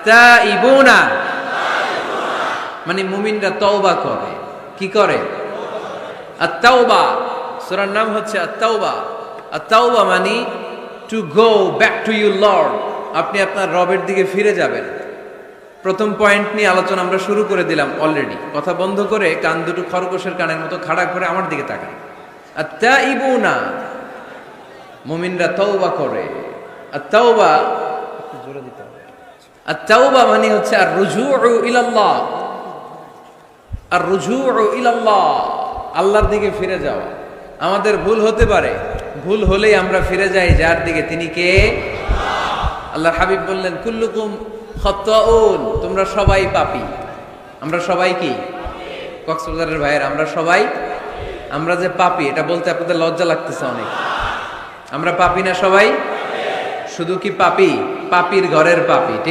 আত্তাইবুনা। মানে মুমিনরা তওবা করে। কি করে? আত্তাওবা। সূরার নাম হচ্ছে আত্তাওবা। আত্তাওবা মানে to go back to you lord আপনি আপনার রবের দিকে ফিরে যাবেন। প্রথম পয়েন্ট নিয়ে আলোচনা আমরা শুরু করে দিলাম অলরেডি কথা বন্ধ করে কান দুটো খরগোশের কানের মতো খাড়া করে আমার দিকে তাকান। আত্তাইবুনা। মুমিনরা তওবা করে। আত্তাওবা একটু জোরে দিতে হবে আত্তাওবা মানে হচ্ছে আর রুজুউ ইলাল্লাহ। আর রুজুউ ইলাল্লাহ, আল্লাহর দিকে ফিরে যাওয়া। আমাদের ভুল হতে পারে। ভুল হলেই আমরা ফিরে যাই যার দিকে। তিনি কে? আল্লাহ হাবিব বললেন, কুল্লুকুম খত্তাউন, তোমরা সবাই পাপি। আমরা সবাই কি? কক্সবাজারের ভাইয়ের, আমরা সবাই? আমরা যে পাপি, এটা বলতে আপনাদের লজ্জা লাগতেছে অনেক। আমরা পাপী না সবাই? শুধু কি পাপি? পাপির ঘরের পাপি, ঠিক